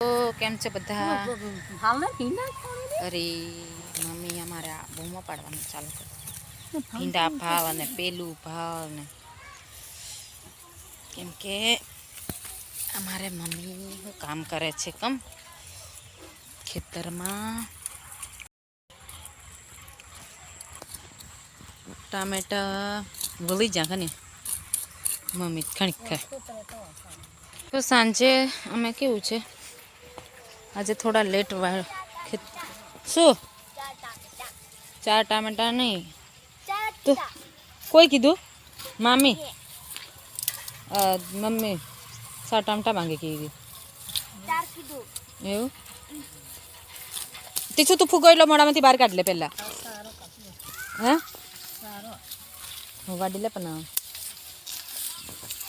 તો કેમ છે બધા હાલ ભીંડા ખાવાની અરે મમ્મી અમારે આ બૂમો પાડવાનું ચાલુ કર્યું ભીંડા ભાવ અને પેલું ભાવ ને કેમ કે અમારે મમ્મી શું કામ કરે છે કમ ખેતરમાં ટામેટા વળી જા ને મમ્મી ખણીક ખાય તો સાંજે અમે કેવું છે આજે થોડા લેટ વા ખેત શું ચાર ટામેટા નહીં તો કોઈ કીધું મામી અ, મમ્મી ચાર ટામેટા માંગે કીધું એવું તે શું તું ફૂગોયલો મોડામાંથી બહાર કાઢ લે પહેલા હે હું કાઢી લે પણ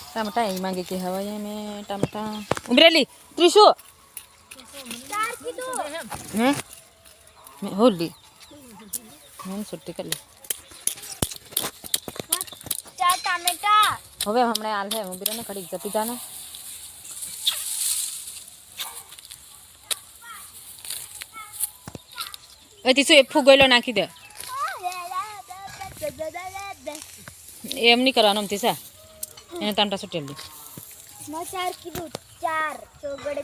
ટામેટા એ માંગે કે હવે મેં ટામેટા ઉમરેલી ત્રીસું હે મેં હોલી મેં છુટ્ટી કરી લે ચાર ટામેટા હવે હમણાં હાલ હે હું બીરાને કડીક જતી જાને એ તીસુ એ ફૂગોયલો નાખી દે એમ નહીં કરવાનું તીસા એને તાંટા સુટેલ દે મેં ચાર કીધું ચાર ચોગડે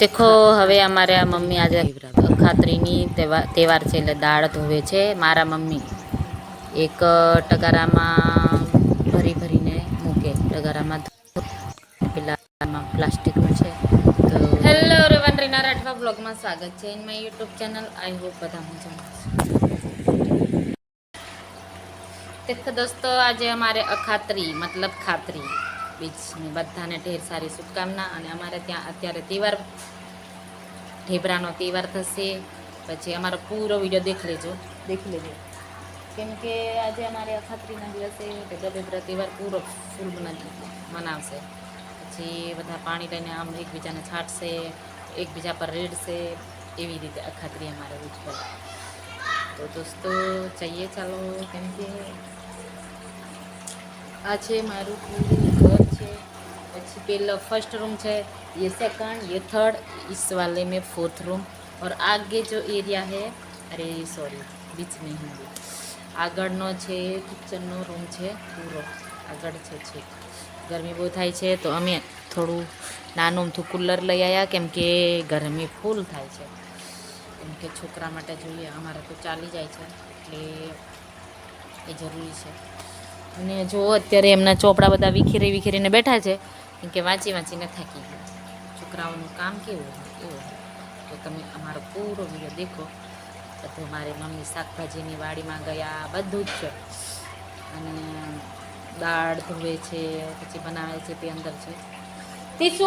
દેખો, હવે અમારે આ મમ્મી આજે ખાતરીની તહેવાર છે એટલે દાળ ધોવે છે. મારા મમ્મી એક ટગારામાં ભરી ભરીને મૂકે. ટગારામાં પેલામાં પ્લાસ્ટિકનું છે. તો હેલો રેવન રીના રાઠવા બ્લોગમાં સ્વાગત છે. In my YouTube channel I hope બધા મજામાં દોસ્તો, આજે અમારે અખાત્રી, મતલબ ખાતરી. બીજની બધાને ઢેર સારી શુભકામના અને અમારે ત્યાં અત્યારે તહેવાર ઢેબરાનો તહેવાર થશે. પછી અમારો પૂરો વીડિયો દેખ લેજો. દેખી લેજો. કેમ કે આજે અમારે અખાત્રીના દિવસે ઢેબરા ઢેબરા તહેવાર પૂરો ફૂલ મના- મનાવશે. પછી બધા પાણી લઈને આમ એકબીજાને છાંટશે એકબીજા પર રેડશે એવી રીતે અખાત્રી અમારે ઉજવાય તો દોસ્તો જઈએ ચાલો. કેમ કે આ છે મારું પૂરું પહેला फर्स्ट रूम है ये सेकंड ये थर्ड इस वाले में फोर्थ रूम और आगे जो एरिया है अरे सॉरी बीच में हिंदी આગળનો છે કિચનનો રૂમ છે, પૂરો. આગળ છે છે. ગરમી બહુ થાય છે, તો અમે થોડું નાનું અમથું કુલર લઈ આવ્યા કેમ કે ગરમી ફૂલ થાય છે. કેમ કે છોકરા માટે જોઈએ, અમારે તો ચાલી જાય છે, એટલે એ જરૂરી છે. અને જો અત્યારે એમના ચોપડા બધા વિખેરી વિખેરીને બેઠા છે કેમ કે વાંચી વાંચીને થાકી ગયા છોકરાઓનું કામ કેવું હોય, એવું હોય. તો તમે અમારો પૂરો વીડિયો દેખો. બધું મારી મમ્મી શાકભાજીની વાડીમાં ગયા બધું જ છે. અને દાળ ધોવે છે, પછી બનાવે છે તે અંદર છે. તીસુ